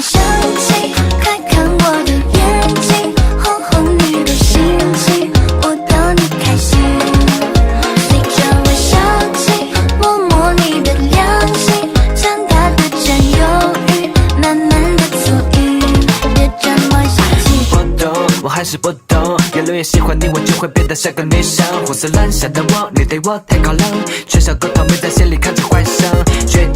生气，快看我的眼睛，哄哄你的心情，我逗你开心。随着我笑起，摸摸你的良心，长大的真忧郁，慢慢的足以，别这么小气。我懂，我还是不懂。越来越喜欢你，我就会变得像个女生。胡思乱想的我，你对我太高冷，缺少沟通，没在心里看着幻想。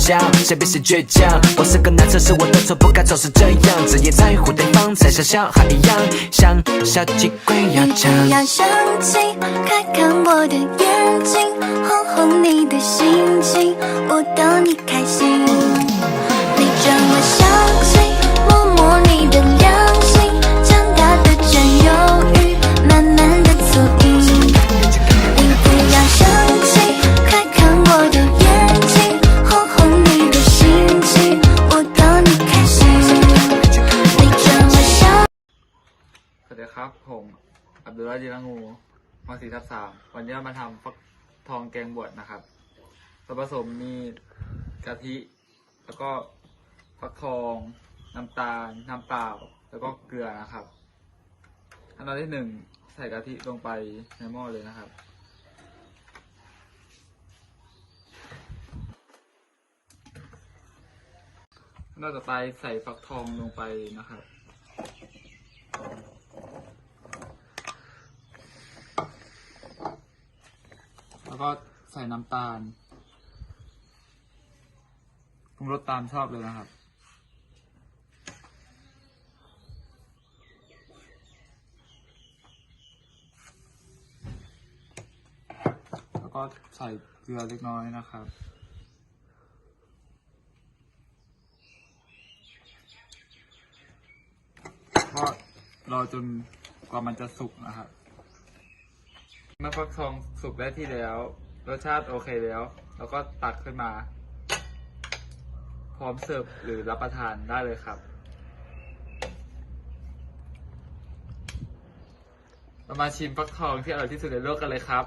倔强，谁比谁倔强？我是个男生，是我的错，不该总是这样。只因在乎对方，才像小孩一样，像小鸡龟要你强。不要生气，快看我的眼睛，哄哄你的心情，我逗你开心。 วัสดีครับ ผมอับดุลลาจีรังูมาสีทับสามวันนี้เรามาทำฟักทองแกงบวชนะครับส่วนผสมมีกะทิ แล้วก็ฟักทอง น้ำตาล น้ำเปล่า แล้วก็เกลือนะครับขั้นตอนที่หนึ่งใส่กะทิลงไปในหม้อเลยนะครับ ขั้นตอนต่อไปใส่ฟักทองลงไปนะครับ แล้ว ก็ใส่น้ำตาลปรุงรสตามชอบเลยนะครับ แล้วก็ใส่เกลือเล็กน้อยนะครับก็รอจนกว่ามันจะสุกนะครับ เมื่อฟักทองสุกได้ที่แล้ว รสชาติโอเคแล้ว แล้วก็ตักขึ้นมา พร้อมเสิร์ฟหรือรับประทานได้เลยครับ เรามาชิมฟักทองที่อร่อยที่สุดในโลกกันเลยครับ